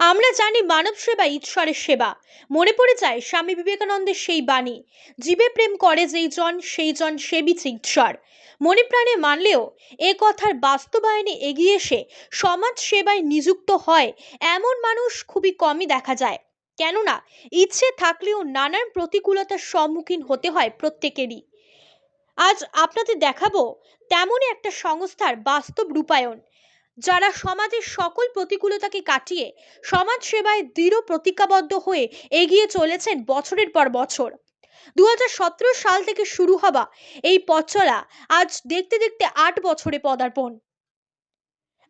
আমরা জানি মানব সেবা ঈশ্বরের সেবা। মনে পড়ে যায় স্বামী বিবেকানন্দের সেই বাণী, জীবে প্রেম করে যেই জন, সেই জন সেবিছে ঈশ্বর। মনে প্রাণে মানলেও এ কথার বাস্তবায়নে এগিয়ে এসে সমাজ সেবায় নিযুক্ত হয় এমন মানুষ খুবই কমই দেখা যায়। কেননা, ইচ্ছে থাকলেও নানান প্রতিকূলতার সম্মুখীন হতে হয় প্রত্যেকেরই। আজ আপনাদের দেখাবো তেমনই একটা সংস্থার বাস্তব রূপায়ণ। যারা সমাজের সকল প্রতিকূলতাকে কাটিয়ে সমাজ সেবায় দৃঢ় প্রতিজ্ঞাবদ্ধ হয়ে এগিয়ে চলেছেন বছরের পর বছর। দু হাজার সতেরো সাল থেকে শুরু হওয়া এই পথ চলা আজ দেখতে দেখতে আট বছরে পদার্পণ।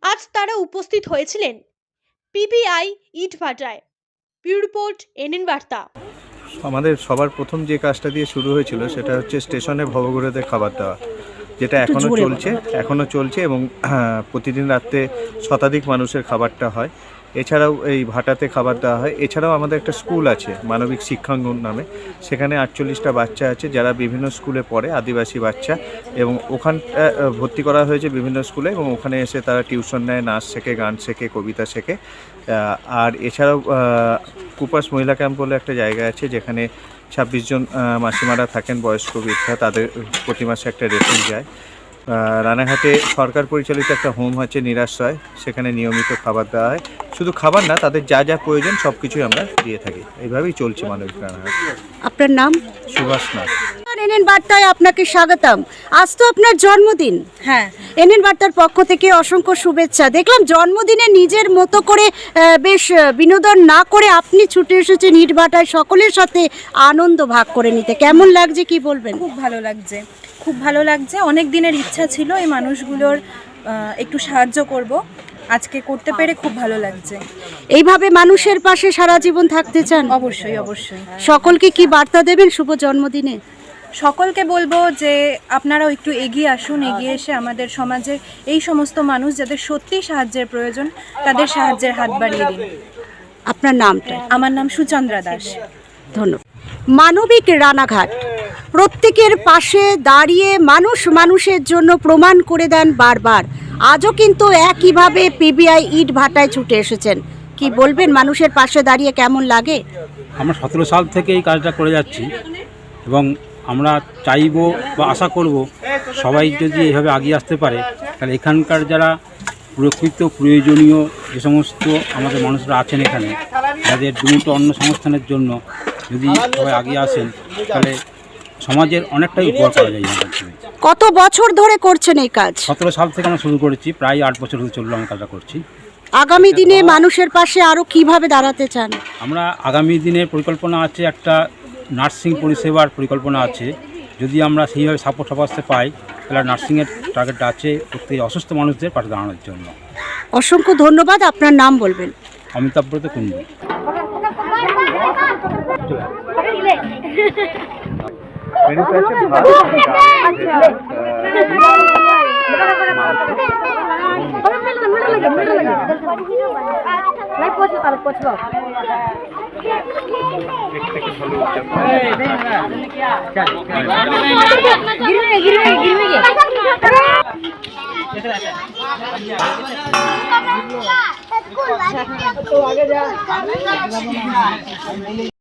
আজ তারা উপস্থিত হয়েছিলেন পিবিআই ইটভাটায়। রিপোর্ট, এনএন বার্তা। আমাদের সবার প্রথম যে কাজটা দিয়ে শুরু হয়েছিল সেটা হচ্ছে স্টেশনে ভবঘুরেতে খাবার দেওয়া। যেটা এখনও চলছে এখনও চলছে এবং প্রতিদিন রাত্রে শতাধিক মানুষের খাবারটা হয়। এছাড়াও এই ভাটাতে খাবার দেওয়া হয়। এছাড়াও আমাদের একটা স্কুল আছে, মানবিক শিক্ষাঙ্গন নামে। সেখানে আটচল্লিশটা বাচ্চা আছে, যারা বিভিন্ন স্কুলে পড়ে, আদিবাসী বাচ্চা। এবং ওখানটা ভর্তি করা হয়েছে বিভিন্ন স্কুলে এবং ওখানে এসে তারা টিউশন নেয়, নাচ শেখে, গান শেখে, কবিতা শেখে। আর এছাড়াও কুপাস মহিলা ক্যাম্প বলে একটা জায়গা আছে, যেখানে ছাব্বিশ জন মাসিমারা থাকেন, বয়স্ক বৃদ্ধা, তাদের প্রতি মাসে একটা রেশন যায়। রানাঘাটে সরকার পরিচালিত একটা হোম হচ্ছে নিরাশ্রয় সেখানে নিয়মিত খাবার দেওয়া হয়। শুধু খাবার না তাদের যা যা প্রয়োজন সব কিছুই আমরা দিয়ে থাকি। এইভাবেই চলছে মানবিক রানাঘাট। আপনার নাম? সুভাষ নাথ। এনএন বার্তায় আপনাকে স্বাগতম। আজ তো আপনার জন্মদিন। হ্যাঁ। এনএন বার্তার পক্ষ থেকে অসংখ্য শুভেচ্ছা। দেখলাম জন্মদিনে নিজের মতো করে বেশ বিনোদন না করে আপনি ছুটে এসেছেন ইট ভাটায় সকলের সাথে আনন্দ ভাগ করে নিতে। কেমন লাগছে কি বলবেন? খুব ভালো লাগছে। খুব ভালো লাগছে। অনেক দিনের ইচ্ছা ছিল এই মানুষগুলোর একটু সাহায্য করব। আজকে করতে পেরে খুব ভালো লাগছে। এইভাবে মানুষের পাশে সারা জীবন থাকতে চান? অবশ্যই অবশ্যই। সকলকে কি বার্তা দেবেন শুভ জন্মদিনে? সকলকে বলব যে আপনারাও একটু এগিয়ে আসুন এগিয়ে এসে আমাদের সমাজের এই সমস্ত মানুষ যাদের সত্যিই সাহায্যের প্রয়োজন তাদের সাহায্যের হাত বাড়িয়ে দিন। আপনার নামটা? আমার নাম সুচন্দ্রা দাস। ধন্যবাদ। মানবিক রানাঘাট। প্রত্যেকের পাশে দাঁড়িয়ে মানুষ মানুষের জন্য প্রমাণ করে দেন বারবার। আজও কিন্তু একইভাবে পিবিআই ইট ভাটায় ছুটে এসেছেন। কি বলবেন মানুষের পাশে দাঁড়িয়ে কেমন লাগে? আমরা সতেরো সাল থেকে এই কাজটা করে যাচ্ছি এবং আমরা চাইব বা আশা করব সবাই যদি এইভাবে আগিয়ে আসতে পারে তাহলে এখানকার যারা প্রকৃত প্রয়োজনীয় যে সমস্ত আমাদের মানুষরা আছেন এখানে যাদের দুটো অন্য সংস্থানের জন্য যদি সবাই আগিয়ে আসেন তাহলে সমাজের অনেকটাই উপকার করা যায় কত বছর ধরে করছেন এই কাজ? সতেরো সাল থেকে আমরা শুরু করেছি প্রায় আট বছর হতে চলল আমরা কাজটা করছি। আগামী দিনে মানুষের পাশে আরও কীভাবে দাঁড়াতে চান? আমরা আগামী দিনের পরিকল্পনা আছে একটা নার্সিং পরিষেবার পরিকল্পনা আছে। যদি আমরা সেইভাবে সাপোর্ট সপাসে পাই তাহলে নার্সিংয়ের টার্গেটটা আছে প্রত্যেক অসুস্থ মানুষদের পাশে দাঁড়ানোর জন্য। অসংখ্য ধন্যবাদ আপনার নাম বলবেন। অমিতাভ ব্রত কুণ্ডু মেনুতে আছে ভাত ডাল, স্কুল